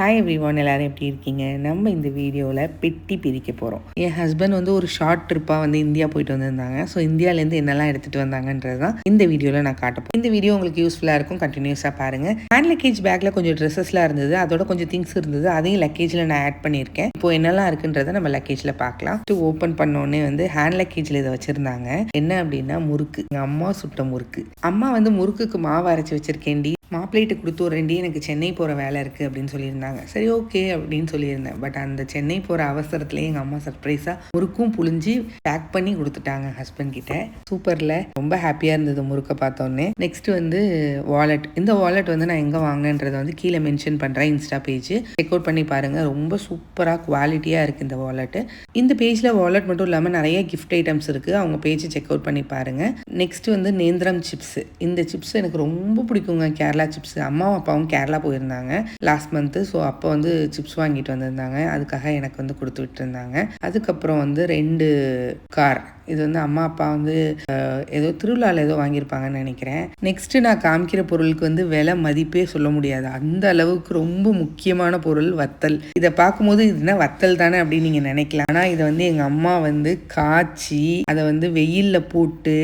Hi every one எல்லாரும் எப்படி இருக்கீங்க? நம்ம இந்த வீடியோவில் பெட்டி பிரிக்க போகிறோம் என் ஹஸ்பண்ட் வந்து ஒரு ஷார்ட் ட்ரிப்பாக வந்து இந்தியா போயிட்டு வந்திருந்தாங்க. ஸோ இந்தியாவிலேருந்து என்னெல்லாம் எடுத்துகிட்டு வந்தாங்கன்றது தான் இந்த வீடியோவில் நான் காட்டப்போம் இந்த வீடியோ உங்களுக்கு யூஸ்ஃபுல்லாக இருக்கும். கண்டினியூஸாக பாருங்கள் ஹேண்ட் லக்கேஜ் பேக்கில் கொஞ்சம் ட்ரெஸ்ஸஸ்லாம் இருந்தது. அதோட கொஞ்சம் திங்ஸ் இருந்தது. அதையும் லக்கேஜில் நான் ஆட் பண்ணியிருக்கேன். இப்போ என்னெல்லாம் இருக்குன்றதை நம்ம லக்கேஜில் பார்க்கலாம். ஓப்பன் பண்ணோடனே வந்து ஹேண்ட் லக்கேஜில் இதை வச்சுருந்தாங்க. என்ன அப்படின்னா முறுக்கு. எங்கள் அம்மா சுட்ட முறுக்கு. அம்மா வந்து முறுக்குக்கு மாவு அரைச்சி வச்சிருக்கேன்டி. மாப்பிள்ளைட்டு கொடுத்து வரேன்டி எனக்கு சென்னை போகிற வேலை இருக்குது அப்படின்னு சொல்லியிருந்தாங்க. சரி ஓகே அப்படின்னு சொல்லியிருந்தேன். பட் அந்த சென்னை போகிற அவசரத்துலேயே எங்கள் அம்மா சர்ப்ரைஸாக முறுக்கும் புழிஞ்சு பேக் பண்ணி கொடுத்துட்டாங்க ஹஸ்பண்ட் கிட்ட. சூப்பரில் ரொம்ப ஹாப்பியாக இருந்தது முறுக்கை பார்த்தோன்னே. நெக்ஸ்ட் வந்து வாலெட் இந்த வாலெட் வந்து நான் எங்கே வாங்கினேன்றதை வந்து கீழே மென்ஷன் பண்ணுறேன் இன்ஸ்டா பேஜ் செக் அவுட் பண்ணி பாருங்கள் ரொம்ப சூப்பராக குவாலிட்டியாக இருக்குது இந்த வாலெட்டு இந்த பேஜில் வாலெட் மட்டும் இல்லாமல் நிறைய கிஃப்ட் ஐட்டம்ஸ் இருக்குது அவங்க பேஜை செக் அவுட் பண்ணி பாருங்கள் நெக்ஸ்ட் வந்து நேந்திரம் சிப்ஸ் இந்த சிப்ஸ் எனக்கு ரொம்ப பிடிக்குங்க. கேரளா சிப்ஸ் அம்மாவும் அப்பாவும் கேரளா போயிருந்தாங்க. லாஸ்ட் மந்த்து ஸோ அப்போ வந்து சிப்ஸ் வாங்கிட்டு வந்திருந்தாங்க. அதுக்காக எனக்கு வந்து கொடுத்து விட்டுருந்தாங்க அதுக்கப்புறம் வந்து ரெண்டு கார் இது வந்து அம்மா அப்பா வந்து ஏதோ திருவிழாவில் ஏதோ வாங்கியிருப்பாங்கன்னு நினைக்கிறேன். நெக்ஸ்ட்டு நான் காமிக்கிற பொருளுக்கு வந்து விலை மதிப்பே சொல்ல முடியாது. அந்த அளவுக்கு ரொம்ப முக்கியமான பொருள் வத்தல். இதை பார்க்கும்போது இது என்ன வத்தல் தானே அப்படின்னு நீங்கள் நினைக்கலாம். ஆனால் இதை வந்து எங்கள் அம்மா வந்து காய்ச்சி அதை வந்து வெயிலில் போட்டு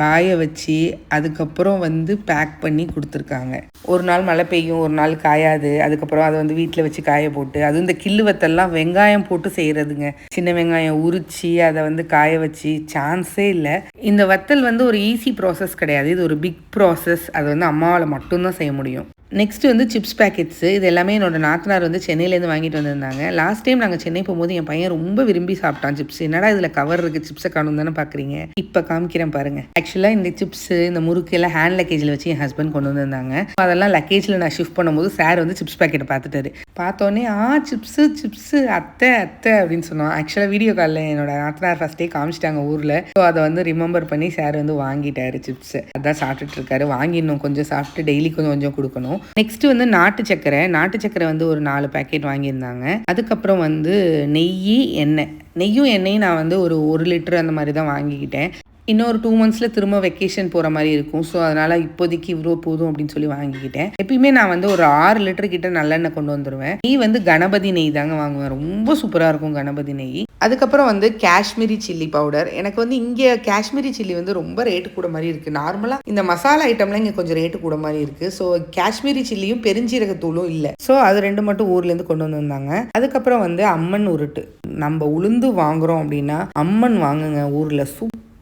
காய வச்சு அதுக்கப்புறம் வந்து பேக் பண்ணி கொடுத்துருக்காங்க. ஒரு நாள் மழை பெய்யும் ஒரு நாள் காயாது. அதுக்கப்புறம் அதை வந்து வீட்டில் வச்சு காய போட்டு அதுவும் இந்த கில்லு வத்தல்லாம் வெங்காயம் போட்டு செய்கிறதுங்க சின்ன வெங்காயம் உரித்து அதை வந்து காய வச்சு சான்ஸே இல்லை. இந்த வத்தல் வந்து ஒரு ஈஸி ப்ராசஸ் கிடையாது. இது ஒரு பிக் ப்ராசஸ் அது வந்து அம்மாவால் மட்டும்தான் செய்ய முடியும். நெக்ஸ்ட்டு வந்து சிப்ஸ் பேக்கெட்ஸு இது எல்லாமே என்னோடய நாத்தனார் வந்து சென்னையிலேருந்து வாங்கிட்டு வந்திருந்தாங்க. லாஸ்ட் டைம் நாங்கள் சென்னை போகும்போது என் பையன் ரொம்ப விரும்பி சாப்பிட்டான் சிப்ஸ் என்னடா இதில் கவர் இருக்குது சிப்ஸை காணும் தானே பார்க்குறீங்க இப்போ காமிக்கிறேன் பாருங்க. ஆக்சுவலாக இந்த சிப்ஸு இந்த முறுக்கு எல்லாம் ஹேண்ட் லக்கேஜில் வச்சு என் ஹஸ்பண்ட் கொண்டு வந்திருந்தாங்க. அதெல்லாம் லக்கேஜில் நான் ஷிஃப்ட் பண்ணும்போது சார் வந்து சிப்ஸ் பேக்கெட்டை பார்த்துட்டாரு. பார்த்தோன்னே ஆ சிப்ஸு சிப்ஸு அத்தை அத்தை அப்படின்னு சொன்னோம் ஆக்சுவலாக வீடியோ காலில் என்னோட நாத்தனார் ஃபஸ்ட்டே காமிச்சிட்டாங்க ஊரில். ஸோ அதை வந்து ரிமெம்பர் பண்ணி சார் வந்து வாங்கிட்டாரு சிப்ஸு அதான் சாப்பிட்டுட்டு இருக்காரு. வாங்கி இன்னும் கொஞ்சம் சாப்பிட்டு டெய்லி கொஞ்சம் கொஞ்சம் கொடுக்கணும். நெக்ஸ்ட் வந்து நாட்டு சக்கரை. நாட்டு சக்கரை வந்து ஒரு நாலு பேக்கெட் வாங்கியிருந்தாங்க. அதுக்கப்புறம் வந்து நெய் எண்ணெய். நெய்யும் எண்ணெயும் நான் வந்து ஒரு ஒரு லிட்டர் அந்த மாதிரி தான் வாங்கிக்கிட்டேன். இன்னொரு டூ மந்த்ஸில் திரும்ப வெக்கேஷன் போகிற மாதிரி இருக்கும். ஸோ அதனால் இப்போதைக்கு இவ்வளோ போதும் அப்படின்னு சொல்லி வாங்கிக்கிட்டேன். எப்பயுமே நான் வந்து ஒரு ஆறு லிட்டர் கிட்ட நல்லெண்ணெய் கொண்டு வந்துடுவேன் நெய் வந்து கணபதி நெய் தாங்க வாங்குவேன். ரொம்ப சூப்பராக இருக்கும் கணபதி நெய். அதுக்கப்புறம் வந்து காஷ்மீரி சில்லி பவுடர் எனக்கு வந்து இங்கே காஷ்மீரி சில்லி வந்து ரொம்ப ரேட்டு கூட மாதிரி இருக்குது நார்மலாக இந்த மசாலா ஐட்டம்லாம் இங்கே கொஞ்சம் ரேட்டு கூட மாதிரி இருக்குது ஸோ காஷ்மீரி சில்லியும் பெருஞ்சீரகத்தூளும் இல்லை. ஸோ அது ரெண்டு மட்டும் ஊர்லேருந்து கொண்டு வந்திருந்தாங்க. அதுக்கப்புறம் வந்து அம்மன் உருட்டு. நம்ம உளுந்து வாங்குறோம் அப்படின்னா அம்மன் வாங்குங்க ஊரில்.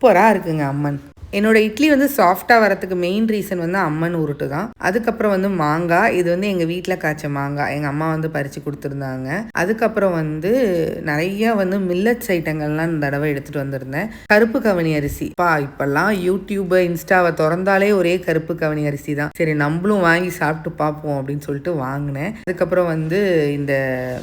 சூப்பராக இருக்குங்க அம்மன். என்னோட இட்லி வந்து சாஃப்டாக வரதுக்கு மெயின் ரீசன் வந்து அம்மன் உருட்டு தான். அதுக்கப்புறம் வந்து மாங்காய் இது வந்து எங்கள் வீட்டில் காய்ச்ச மாங்காய். எங்கள் அம்மா வந்து பறித்து கொடுத்துருந்தாங்க. அதுக்கப்புறம் வந்து நிறைய வந்து மில்லட்ஸ் ஐட்டங்கள்லாம் இந்த தடவை எடுத்துகிட்டு வந்திருந்தேன். கருப்பு கவனி அரிசி. பா இப்போல்லாம் யூடியூபை இன்ஸ்டாவை திறந்தாலே ஒரே கருப்பு கவனி அரிசி தான். சரி நம்மளும் வாங்கி சாப்பிட்டு பார்ப்போம் அப்படின்னு சொல்லிட்டு வாங்கினேன். அதுக்கப்புறம் வந்து இந்த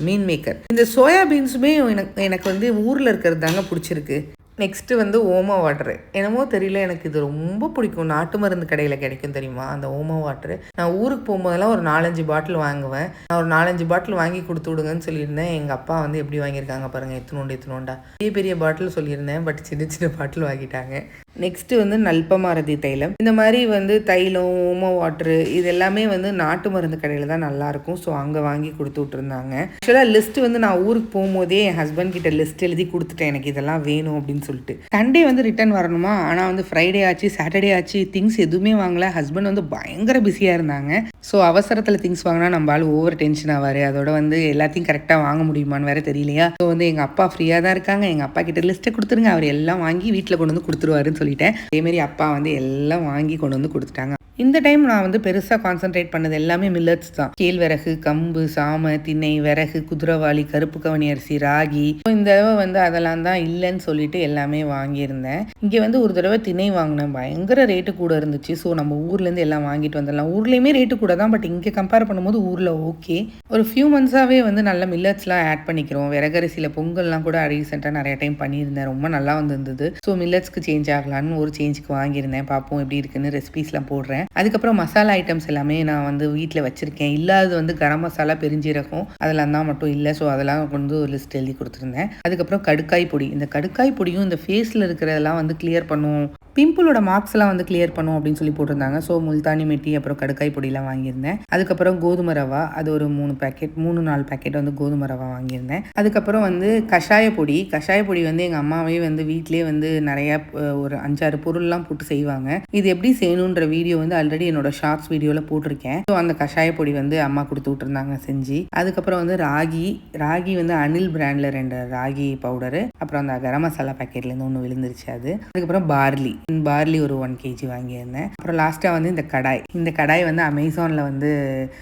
மீன் மேக்கர். இந்த சோயா பீன்ஸுமே எனக்கு எனக்கு வந்து ஊரில் இருக்கிறது தாங்க பிடிச்சிருக்கு. நெக்ஸ்ட்டு வந்து ஓமோ வாட்டரு என்னமோ தெரியல எனக்கு இது ரொம்ப பிடிக்கும். நாட்டு மருந்து கடையில் கிடைக்கும் தெரியுமா? அந்த ஓமோ வாட்டரு நான் ஊருக்கு போகும்போதெல்லாம் ஒரு நாலஞ்சு பாட்டில் வாங்குவேன். நான் ஒரு நாலஞ்சு பாட்டில் வாங்கி கொடுத்து விடுங்கன்னு சொல்லியிருந்தேன். எங்கள் அப்பா வந்து எப்படி வாங்கியிருக்காங்க பாருங்கள் எத்தனோண்டு எத்தனோண்டா. பெரிய பெரிய பாட்டில் சொல்லியிருந்தேன். பட் சின்ன சின்ன பாட்டில் வாங்கிட்டாங்க. நெக்ஸ்ட்டு வந்து நல்பமாரதி தைலம். இந்த மாதிரி வந்து தைலம் ஓமோ வாட்ரு இது எல்லாமே வந்து நாட்டு மருந்து கடையில் தான் நல்லாயிருக்கும் ஸோ அங்கே வாங்கி கொடுத்து விட்ருந்தாங்க ஆக்சுவலாக லிஸ்ட் வந்து நான் ஊருக்கு போகும்போதே என் ஹஸ்பண்ட் கிட்ட லிஸ்ட் எழுதி கொடுத்துட்டேன். எனக்கு இதெல்லாம் வேணும் அப்படின்னு சொல்லிட்டு. சண்டே வந்து ரிட்டர்ன் வரணுமா? ஆனால் வந்து ஃப்ரைடே ஆச்சு சாட்டர்டே ஆச்சு திங்ஸ் எதுவுமே வாங்கல. ஹஸ்பண்ட் வந்து பயங்கர பிஸியாக இருந்தாங்க. ஸோ அவசரத்தில் திங்ஸ் வாங்கினா நம்ம ஆள் ஓவர் டென்ஷன் ஆவார். அதோட வந்து எல்லாத்தையும் கரெக்டாக வாங்க முடியுமான்னு வேற தெரியலையா? ஸோ வந்து எங்கள் அப்பா ஃப்ரீயாக தான் இருக்காங்க. எங்கள் அப்பா கிட்ட லிஸ்ட்டை கொடுத்துருங்க. அவர் எல்லாம் வாங்கி வீட்டில் கொண்டு வந்து கொடுத்துருவாருன்னு சொல்லிட்டேன். அதேமாரி அப்பா வந்து எல்லாம் வாங்கி கொண்டு வந்து கொடுத்துட்டாங்க. இந்த டைம் நான் வந்து பெருசாக கான்சென்ட்ரேட் பண்ணது எல்லாமே மில்லட்ஸ் தான். கேழ்வரகு கம்பு சாம திணை விறகு குதிரவாளி கருப்பு கவனி அரிசி ராகி. இந்த தடவை வந்து அதெல்லாம் தான் இல்லைன்னு சொல்லிட்டு எல்லாமே வாங்கியிருந்தேன். இங்கே வந்து ஒரு தடவை திணை வாங்கினேன். பயங்கர ரேட்டு கூட இருந்துச்சு. ஸோ நம்ம ஊர்லேருந்து எல்லாம் வாங்கிட்டு வந்துடலாம். ஊர்லேயுமே ரேட்டு கூட தான் பட் இங்கே கம்பேர் பண்ணும்போது ஊரில் ஓகே ஒரு ஃபியூ மந்த்ஸாகவே வந்து நல்ல மில்லட்ஸ்லாம் ஆட் பண்ணிக்கிறோம். விறகரிசியில் பொங்கல்லாம் கூட ரீசெண்டாக நிறைய டைம் பண்ணியிருந்தேன். ரொம்ப நல்லா வந்திருந்தது. ஸோ மில்லட்ஸ்க்கு சேஞ்ச் ஆகலான்னு ஒரு சேஞ்சுக்கு வாங்கியிருந்தேன். பார்ப்போம் எப்படி இருக்குன்னு ரெசிபீஸ்லாம் போடுறேன். அதுக்கப்புறம் மசாலா ஐட்டம்ஸ் எல்லாமே நான் வந்து வீட்டில் வச்சுருக்கேன். இல்லாதது வந்து கரம் மசாலா பெருஞ்சீரகம் அதெல்லாம் தான் மட்டும் இல்லை. ஸோ அதெல்லாம் கொண்டு ஒரு லிஸ்ட் எழுதி கொடுத்துருந்தேன். அதுக்கப்புறம் கடுக்காய் பொடி. இந்த கடுக்காய் பொடியும் இந்த ஃபேஸில் இருக்கிறதெல்லாம் வந்து கிளியர் பண்ணும். பிம்பிளோட மார்க்ஸ்லாம் வந்து கிளியர் பண்ணும் அப்படின்னு சொல்லி போட்டிருந்தாங்க. ஸோ முல்தானி மெட்டி அப்புறம் கடுக்காய் பொடியெல்லாம் வாங்கியிருந்தேன். அதுக்கப்புறம் கோதுமை ரவா அது ஒரு மூணு பேக்கெட் மூணு நாலு பேக்கெட் வந்து கோதுமை ரவா வாங்கியிருந்தேன். அதுக்கப்புறம் வந்து கஷாய பொடி. கஷாய பொடி வந்து எங்கள் அம்மாவே வந்து வீட்டிலே வந்து நிறைய ஒரு அஞ்சாறு பொருள்லாம் போட்டு செய்வாங்க. இது எப்படி செய்யணுன்ற வீடியோ வந்து ஆல்ரெடி என்னோட ஷார்ட்ஸ் வீடியோவில் போட்டிருக்கேன். ஸோ அந்த கஷாய பொடி வந்து அம்மா கொடுத்து விட்டுருந்தாங்க செஞ்சு. அதுக்கப்புறம் வந்து ராகி ராகி வந்து அனில் பிராண்டில் ரெண்டு ராகி பவுடரு அப்புறம் அந்த கரம் மசாலா பேக்கெட்லேருந்து ஒன்று விழுந்துருச்சு அது. அதுக்கப்புறம் பார்லி பார்லி ஒரு ஒன் கேஜி வாங்கியிருந்தேன். அப்புறம் லாஸ்ட்டாக வந்து இந்த கடாய். இந்த கடாய் வந்து அமேசானில் வந்து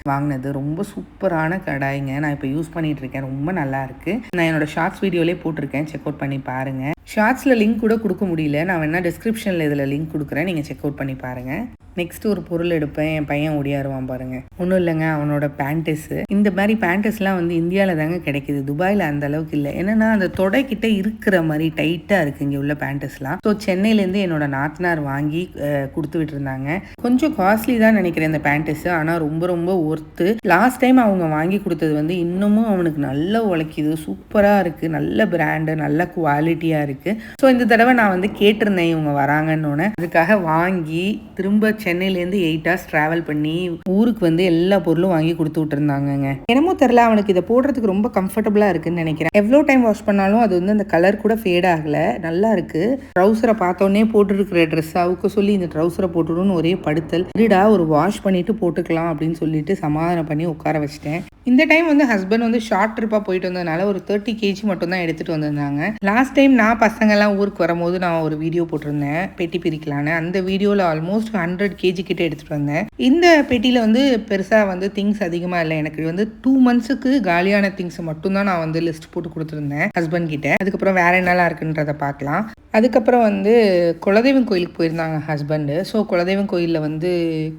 வாங்கினது. ரொம்ப சூப்பரான கடாய்ங்க. நான் இப்போ யூஸ் பண்ணிகிட்டு இருக்கேன். ரொம்ப நல்லாயிருக்கு நான் என்னோட ஷார்ட்ஸ் வீடியோலேயே போட்டிருக்கேன். செக் அவுட் பண்ணி பாருங்கள் ஷார்ட்ஸில் லிங்க் கூட கொடுக்க முடியல. நான் வேணால் டிஸ்கிரிப்ஷனில் இதில் லிங்க் கொடுக்குறேன். நீங்கள் செக் அவுட் பண்ணி பாருங்கள் நெக்ஸ்ட் ஒரு பொருள் எடுப்பேன். என் பையன் ஓடியாருவான் பாருங்க. ஒன்றும் இல்லைங்க அவனோட பேண்டஸு இந்த மாதிரி பேண்டஸ்லாம் வந்து இந்தியாவில் தாங்க கிடைக்குது. துபாயில் அந்த அளவுக்கு இல்லை. என்னன்னா அந்த தொடைக்கிட்ட இருக்கிற மாதிரி டைட்டாக இருக்கு இங்கே உள்ள பேண்டஸ்லாம் ஸோ சென்னையிலேருந்து என்னோட நாத்தனார் வாங்கி கொடுத்து விட்டுருந்தாங்க. கொஞ்சம் காஸ்ட்லி தான் நினைக்கிறேன் இந்த பேண்டஸு ஆனால் ரொம்ப ரொம்ப ஒர்த்து லாஸ்ட் டைம் அவங்க வாங்கி கொடுத்தது வந்து இன்னமும் அவனுக்கு நல்லா உழைக்கிது. சூப்பராக இருக்குது நல்ல பிராண்டு நல்ல குவாலிட்டியாக இருக்குது ஸோ இந்த தடவை நான் வந்து கேட்டிருந்தேன் இவங்க வராங்கன்னு அதுக்காக வாங்கி திரும்ப சென்னையிலேருந்து எயிட் ஹவர்ஸ் ட்ராவல் பண்ணி ஊருக்கு வந்து எல்லா பொருளும் வாங்கி கொடுத்து விட்டுருந்தாங்கங்க. என்னமோ தெரில அவனுக்கு இதை போடுறதுக்கு ரொம்ப கம்ஃபர்டபுளாக இருக்குன்னு நினைக்கிறேன். எவ்வளோ டைம் வாஷ் பண்ணாலும் அது வந்து அந்த கலர் கூட ஃபேட் ஆகலை. நல்லா இருக்குது ட்ரௌசரை பார்த்தோன்னே போட்டுருக்கிற ட்ரெஸ் அவுக்க சொல்லி இந்த ட்ரௌசரை போட்டுடுன்னு ஒரே படுத்தல். இருடா ஒரு வாஷ் பண்ணிட்டு போட்டுக்கலாம் அப்படின்னு சொல்லிட்டு சமாதானம் பண்ணி உட்கார வச்சிட்டேன். இந்த டைம் வந்து ஹஸ்பண்ட் வந்து ஷார்ட் ட்ரிப்பாக போயிட்டு வந்ததுனால ஒரு தேர்ட்டி கேஜி மட்டும் தான் எடுத்துகிட்டு வந்திருந்தாங்க. லாஸ்ட் டைம் நான் பசங்கெல்லாம் ஊருக்கு வரும்போது நான் ஒரு வீடியோ போட்டிருந்தேன். பெட்டி பிரிக்கலான்னு. அந்த வீடியோவில் ஆல்மோஸ்ட் ஹண்ட்ரட் கேஜி கிட்டே எடுத்துகிட்டு வந்தேன். இந்த பெட்டியில் வந்து பெருசாக வந்து திங்ஸ் அதிகமாக இல்லை. எனக்கு வந்து டூ மந்த்ஸுக்கு காலியான திங்ஸ் மட்டும்தான் நான் வந்து லிஸ்ட் போட்டு கொடுத்துருந்தேன். ஹஸ்பண்ட் கிட்ட. அதுக்கப்புறம் வேற என்னெல்லாம் இருக்குன்றதை பார்க்கலாம். அதுக்கப்புறம் வந்து குலதெய்வம் கோயிலுக்கு போயிருந்தாங்க ஹஸ்பண்டு ஸோ குலதெய்வம் கோயிலில் வந்து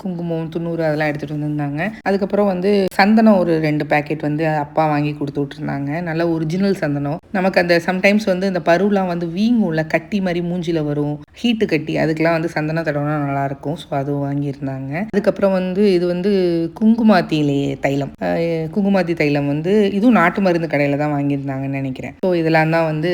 குங்குமம் துண்ணூறு அதெல்லாம் எடுத்துகிட்டு வந்திருந்தாங்க. அதுக்கப்புறம் வந்து சந்தனம் ஒரு ரெண்டு பேக்கெட் வந்து அப்பா வாங்கி கொடுத்து விட்ருந்தாங்க நல்ல ஒரிஜினல் சந்தனம். நமக்கு அந்த சம்டைம்ஸ் வந்து இந்த பருவெலாம் வந்து வீங்கும்ல கட்டி மாதிரி மூஞ்சியில் வரும். ஹீட்டு கட்டி அதுக்கெலாம் வந்து சந்தன தடவைனா நல்லாயிருக்கும் ஸோ அதுவும் வாங்கியிருந்தாங்க. அதுக்கப்புறம் வந்து இது வந்து குங்குமாத்தி தைலம். குங்குமாத்தி தைலம் வந்து இதுவும் நாட்டு மருந்து கடையில் தான் வாங்கியிருந்தாங்கன்னு நினைக்கிறேன். ஸோ இதெல்லாம் தான் வந்து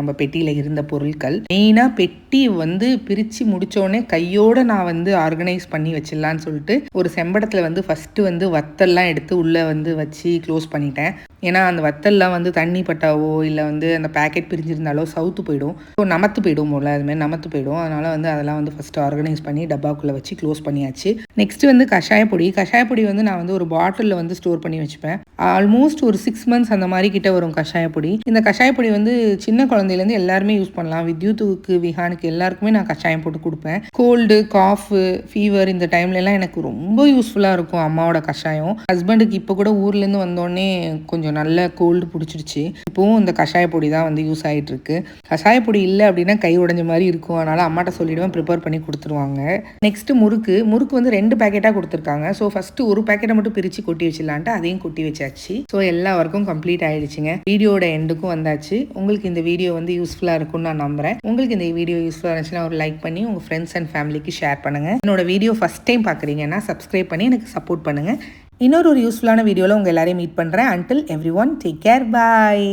நம்ம பெட்டியில் இருந்த பொருள். பொருட்கள் மெயினாக பெட்டி வந்து பிரித்து முடித்தோடனே கையோட நான் வந்து ஆர்கனைஸ் பண்ணி வச்சிடலான்னு சொல்லிட்டு ஒரு செம்படத்தில் வந்து ஃபஸ்ட்டு வந்து வத்தல்லாம் எடுத்து உள்ளே வந்து வச்சு க்ளோஸ் பண்ணிட்டேன். ஏன்னா அந்த வத்தல்லாம் வந்து தண்ணி பட்டாவோ இல்லை வந்து அந்த பேக்கெட் பிரிஞ்சிருந்தாலோ சவுத்து போயிடும். ஸோ நமத்து போயிடும் போல அதுமாதிரி நமத்து போயிடும். அதனால வந்து அதெல்லாம் வந்து ஃபஸ்ட்டு ஆர்கனைஸ் பண்ணி டப்பாக்குள்ளே வச்சு க்ளோஸ் பண்ணியாச்சு. நெக்ஸ்ட் வந்து கஷாயப்பொடி கஷாயப்பொடி வந்து நான் வந்து ஒரு பாட்டிலில் வந்து ஸ்டோர் பண்ணி வச்சுப்பேன். ஆல்மோஸ்ட் ஒரு சிக்ஸ் மந்த்ஸ் அந்த மாதிரி கிட்ட வரும் கஷாயப்பொடி இந்த கஷாயப்பொடி வந்து சின்ன குழந்தையிலேருந்து எல்லாருமே யூஸ் பண்ணலாம். வித்யுத்துக்கு விஹானுக்கு எல்லாருக்குமே நான் கஷாயம் போட்டு கொடுப்பேன். கோல்டு காஃபு ஃபீவர் இந்த டைம்லலாம் எனக்கு ரொம்ப யூஸ்ஃபுல்லாக இருக்கும் அம்மாவோட கஷாயம். ஹஸ்பண்டுக்கு இப்போ கூட ஊர்லேருந்து வந்தோடனே கொஞ்சம் நல்ல கோல்டு பிடிச்சிருச்சு இப்போவும் இந்த கஷாய பொடி தான் வந்து யூஸ் ஆகிட்டு இருக்கு கஷாய பொடி இல்லை அப்படின்னா கை உடைஞ்ச மாதிரி இருக்கும். அதனால் அம்மாட்ட சொல்லிவிடுவேன் ப்ரிப்பேர் பண்ணி கொடுத்துருவாங்க. நெக்ஸ்ட்டு முறுக்கு. முறுக்கு வந்து ரெண்டு பேக்கெட்டாக கொடுத்துருக்காங்க. ஸோ ஃபஸ்ட்டு ஒரு பேக்கெட்டை மட்டும் பிரித்து கொட்டி வச்சிடலான்ட்டு அதையும் கொட்டி வச்சாச்சு. ஸோ எல்லா ஒர்க்கும் கம்ப்ளீட் ஆகிடுச்சிங்க வீடியோட எண்டுக்கும் வந்தாச்சு. உங்களுக்கு இந்த வீடியோ வந்து யூஸ்ஃபுல்லாக இருக்கும்னு நான் நம்புறேன். உங்களுக்கு இந்த வீடியோ யூஸ்ஃபுல்லாக இருந்துச்சுன்னா ஒரு லைக் பண்ணி உங்கள் ஃப்ரெண்ட்ஸ் அண்ட் ஃபேமிலிக்கு ஷேர் பண்ணுங்க. என்னோட வீடியோ ஃபஸ்ட் டைம் பார்க்குறீங்கன்னா சப்ஸ்கிரைப் பண்ணி எனக்கு சப்போர்ட் பண்ணுங்கள் இன்னொரு ஒரு யூஸ்ஃபுல்லான வீடியோவில் உங்கள் எல்லாரையும் மீட் பண்ணுறேன் until every one take care bye